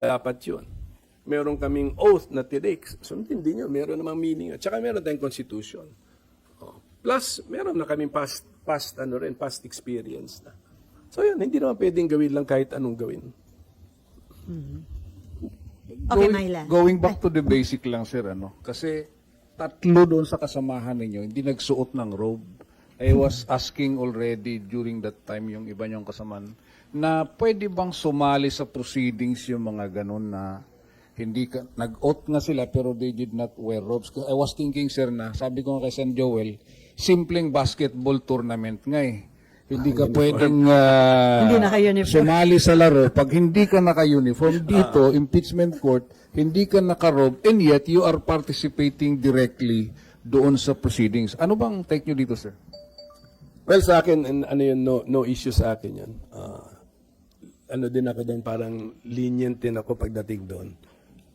dapat yun. Meron kaming oath na tinake. Sundin din yun. Meron namang meaning. At saka meron tayong constitution. Oh. Plus, meron na kaming past, past, ano rin, past experience na. So yun, hindi naman pwedeng gawin lang kahit anong gawin. Okay, going, Myla. Going back to the basic lang, sir, ano? Kasi tatlo doon sa kasamahan ninyo, hindi nagsuot ng robe. I was asking already during that time yung iba niyong kasamaan na pwede bang sumali sa proceedings yung mga ganun na hindi ka, nag-oath nga sila pero they did not wear robes. I was thinking, sir, na sabi ko nga kay San Joel, simpleng basketball tournament nga eh. Hindi ka pwedeng ah, Hindi naka-uniform. sumali sa laro. Pag hindi ka naka-uniform dito, impeachment court, hindi ka naka-robe, and yet you are participating directly doon sa proceedings. Ano bang take nyo dito, sir? Well, sa akin, an- ano yun, no, no issue sa akin yun. Ano din ako doon, parang lenient din ako pagdating doon.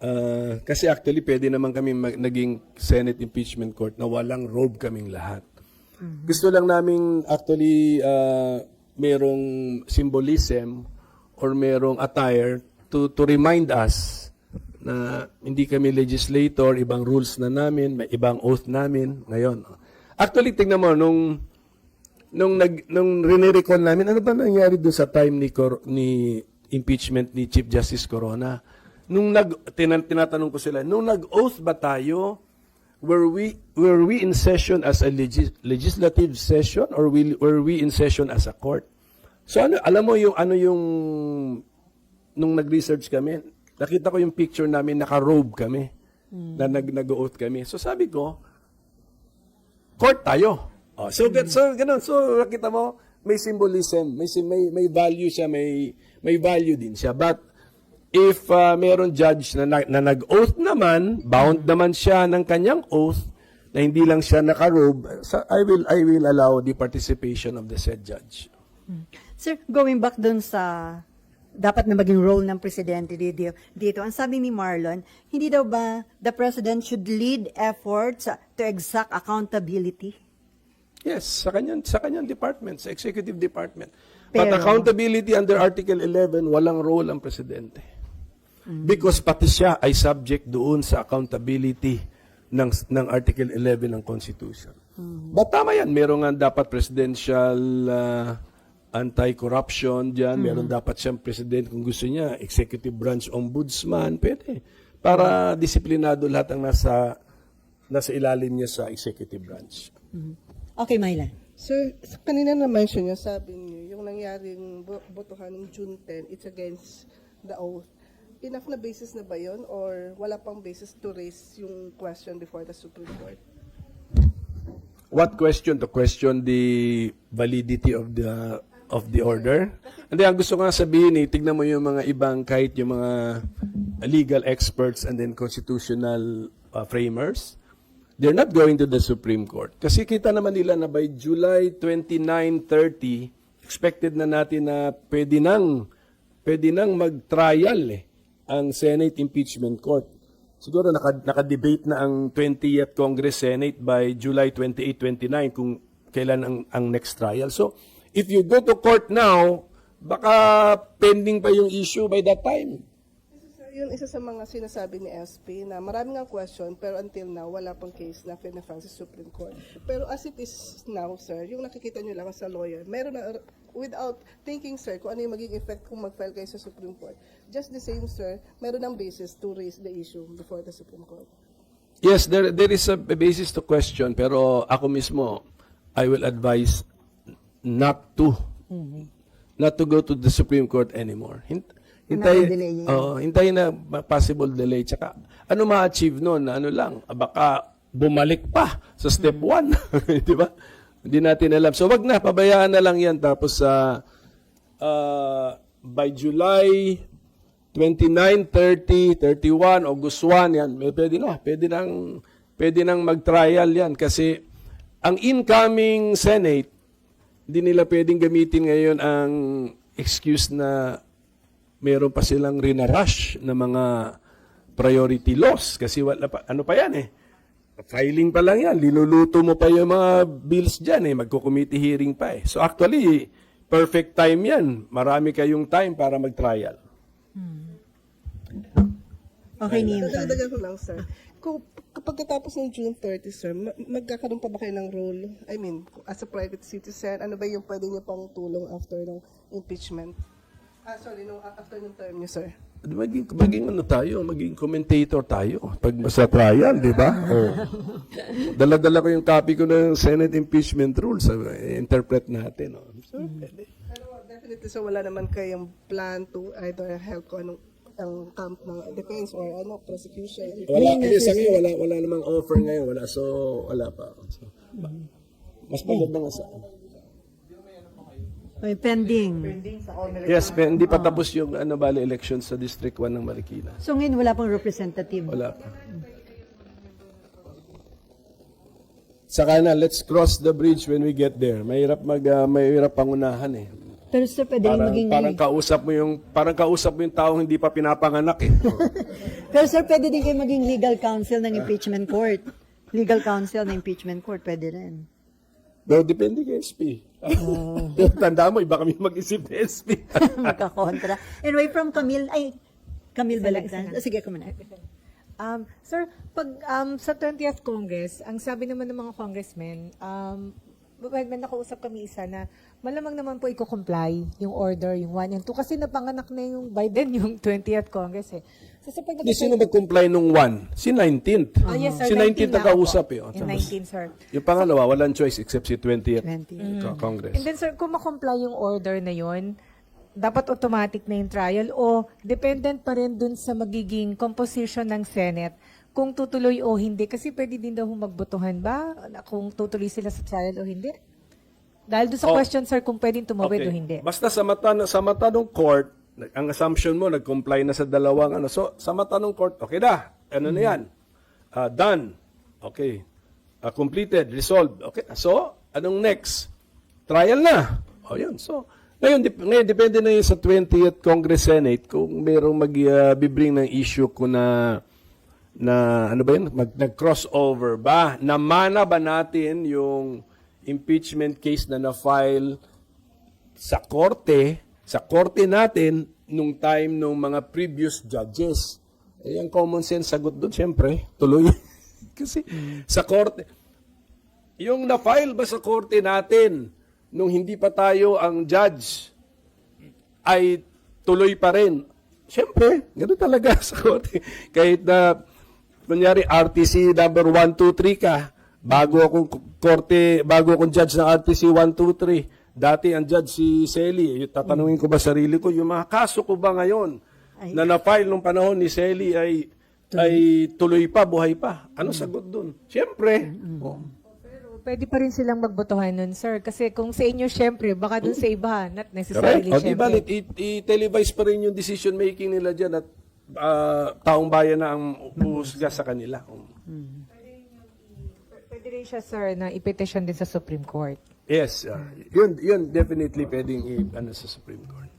Ah, kasi actually, pwede naman kami mag- naging Senate impeachment court na walang robe kaming lahat. Gusto lang namin actually ah, merong symbolism or merong attire to to remind us na hindi kami legislator, ibang rules na namin, may ibang oath namin ngayon. Actually, tingnan mo, nung nung nag nung rinirecall namin ano ba nangyari doon sa time ni Cor- ni impeachment ni Chief Justice Corona? Nung nag tinan, tinatanong ko sila nung nag-oath ba tayo? Were we were we in session as a legis- legislative session or will, were we in session as a court? So ano alam mo yung ano yung nung nag-research kami nakita ko yung picture namin naka-robe kami na nag nag-oath kami. So sabi ko court tayo. Oh, so that so ganun. So nakita mo may symbolism, may may may value siya, may may value din siya. But if uh, meron judge na, na, na nag-oath naman, bound naman siya ng kanyang oath na hindi lang siya naka-robe, sa- I will I will allow the participation of the said judge. Sir, going back dun sa dapat na maging role ng presidente dito, dito, ang sabi ni Marlon, hindi daw ba the president should lead efforts to exact accountability? Yes, sa kanyang sa kanyang department, sa executive department. But Pero- accountability under Article 11, walang role ang presidente. Because pati siya ay subject doon sa accountability ng ng Article 11 ng Constitution. But tama yan, meron nga dapat presidential uh, anti-corruption diyan, meron dapat siyang president kung gusto niya, executive branch ombudsman, pwede. Para disiplinado lahat ang nasa nasa ilalim niya sa executive branch. Okay, Myla. Sir, sa- kanina na-mention niyo, sabi niyo, yung nangyaring bo- botohan ng June 10, it's against the oath. Enough na basis na ba yun or wala pang basis to raise yung question before the Supreme Court? What question? To question the validity of the of the order? Hindi, ang gusto nga sabihin eh, tignan mo yung mga ibang, kahit yung mga legal experts and then constitutional uh, framers, they're not going to the Supreme Court. Kasi kita naman nila na by July 29, 30, expected na natin na pwede nang, pwede nang mag-trial eh, ang Senate Impeachment Court. Siguro naka, naka-debate na ang 20th Congress Senate by July 28, 29 kung kailan ang, ang next trial. So, if you go to court now, baka pending pa yung issue by that time. Yun isa sa mga sinasabi ni SP na marami nga question pero until now wala pang case na pinafile sa Supreme Court. Pero as it is now, sir, yung nakikita niyo lang sa lawyer, meron na, without thinking, sir, kung ano yung magiging effect kung mag-file kayo sa Supreme Court. Just the same, sir, meron ng basis to raise the issue before the Supreme Court. Yes, there there is a basis to question pero ako mismo I will advise not to not to go to the Supreme Court anymore. Hint, hintay, Na-delay yun. oh, hintayin na possible delay. Tsaka ano ma-achieve noon ano lang ah, baka bumalik pa sa step 1, di ba? Hindi natin alam. So wag na pabayaan na lang 'yan. Tapos sa uh, by July 29, 30, 31, August 1, yan, may pwede na, pwede nang, pwede nang mag-trial yan. Kasi ang incoming Senate, hindi nila pwedeng gamitin ngayon ang excuse na meron pa silang rinarush na mga priority laws kasi wala pa, ano pa yan eh, filing pa lang yan, linuluto mo pa yung mga bills dyan eh, magko-committee hearing pa eh. So actually, perfect time yan, marami kayong time para mag-trial. Okay, Nim. Dagdagan ko lang, sir. Kung kapag katapos ng June 30, sir, ma- magkakaroon pa ba kayo ng role? I mean, as a private citizen, ano ba yung pwede niyo pang tulong after ng impeachment? Ah, sorry, no, after ng term niyo, sir. Maging, maging ano tayo, maging commentator tayo. Pag sa trial, di ba? Oh. Dala-dala ko yung copy ko ng Senate impeachment rules. eh, interpret natin. Oh. So, pwede. Pero definitely, sir, wala naman kayong plan to either help ko anong ang camp ng defense or ano, prosecution. Wala, kasi sa ngayon, wala, wala namang offer ngayon. Wala, so, wala pa. So, mas maganda nga sa Okay, pending. Yes, pe- hindi pa tapos yung ano bali election sa District 1 ng Marikina. So ngayon wala pang representative. Wala pa. Saka na, let's cross the bridge when we get there. Mahirap mag uh, mahirap pangunahan eh. Pero sir, pwede rin Parang, maging... parang kausap mo yung parang kausap mo yung taong hindi pa pinapanganak eh. Pero sir, pwede din kayo maging legal counsel ng impeachment court. Legal counsel ng impeachment court, pwede rin. Pero depende kay SP. Pero tanda mo, iba kami mag-isip ni SP. Magkakontra. Anyway, from Camille, ay, Camille Balagtan. Oh, sige, kumuna. Um, sir, pag um, sa 20th Congress, ang sabi naman ng mga congressmen, um, may, may nakausap kami isa na malamang naman po i-comply yung order, yung 1 and 2, kasi napanganak na yung Biden yung 20th Congress eh. So, sa pag Hindi sino mag-comply nung 1? Si 19th. Ah, yes, sir, Si 19th 19 na nakausap eh. Oh, Yung tapos, 19, sir. Yung pangalawa, walang choice except si 20th 20. Co- Congress. And then, sir, kung makomply yung order na yon dapat automatic na yung trial o dependent pa rin dun sa magiging composition ng Senate kung tutuloy o hindi. Kasi pwede din daw magbotohan ba kung tutuloy sila sa trial o hindi. Dahil doon sa Oh. question, sir, kung pwedeng tumawid o hindi. Basta sa mata sa mata ng court, ang assumption mo nag-comply na sa dalawang ano. So sa mata ng court, okay na. Ano na 'yan? Ah, done. Okay. Ah, completed, resolved. Okay. So, anong next? Trial na. O yun. So, ngayon, dep- ngayon depende na yun sa 20th Congress Senate kung merong mag-bibring ng issue ko na na ano ba yun? Mag, nag-crossover ba? Namana ba natin yung impeachment case na na-file sa korte, sa korte natin, nung time nung mga previous judges. Eh, ang common sense sagot doon, syempre, tuloy. Kasi sa korte, yung na-file ba sa korte natin nung hindi pa tayo ang judge ay tuloy pa rin. Siyempre, ganoon talaga sa korte. Kahit na, kunyari, RTC number 1, 2, 3 ka, bago akong korte, bago akong judge ng RTC 1, 2, 3, dati ang judge si Selly, eh, tatanungin ko ba sarili ko, yung mga kaso ko ba ngayon na na-file nung panahon ni Selly ay ay tuloy pa, buhay pa. Ano sagot dun? Siyempre. Oh. Pero pwede pa rin silang magbotohan nun, sir. Kasi kung sa inyo, syempre, baka dun sa iba, not Correct. necessarily, O, di ba, syempre. i- i-televise pa rin yung decision making nila dyan at ah, taong bayan na ang uhusga sa kanila. Pwede rin siya, sir, na ipetition din sa Supreme Court. Yes, ah, yun, yun definitely pwedeng i- ano, sa Supreme Court.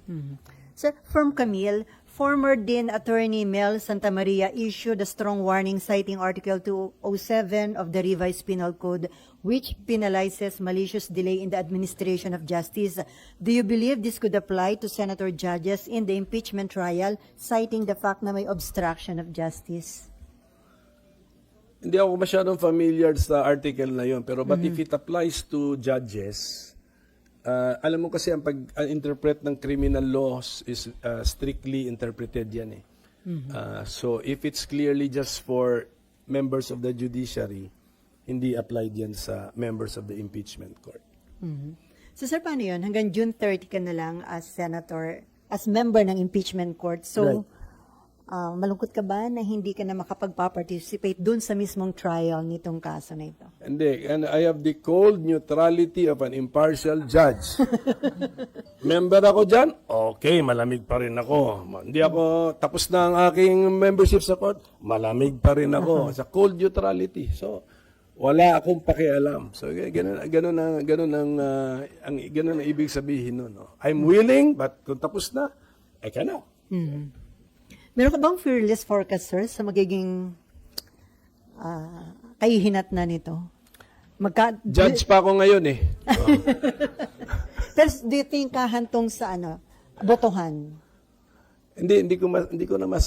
Sir, from Camille, former Dean Attorney Mel Santa Maria issued a strong warning citing Article 207 of the revised penal code, which penalizes malicious delay in the administration of justice. Do you believe this could apply to senator judges in the impeachment trial, citing the fact na may obstruction of justice? Hindi ako masyadong familiar sa article na yun, pero but if it applies to judges, ah, alam mo kasi ang pag-interpret ng criminal laws is ah, strictly interpreted yan eh. Ah, so if it's clearly just for members of the judiciary, hindi applied yan sa members of the impeachment court. So sir, paano yun? Hanggang June 30 ka na lang as senator, as member ng impeachment court. So, Right. Ah, malungkot ka ba na hindi ka na makapag-participate dun sa mismong trial nitong kaso na ito? Hindi, and I have the cold neutrality of an impartial judge. Member ako dyan? Okay, malamig pa rin ako. Hindi ako tapos na ang aking membership sa court, malamig pa rin ako. Sa cold neutrality. So, wala akong pakialam. So, ganun, ganun ang, ganun ang, ah, ang, ganun ang ibig sabihin nun. No? I'm willing, but kung tapos na, I cannot. Meron ka bang fearless forecast, sir, sa magiging ah, kahihinat na nito? Magka, Judge pa ako ngayon eh. Pero do you think kahantong sa ano, botohan? Hindi, hindi ko, ma- hindi ko na mas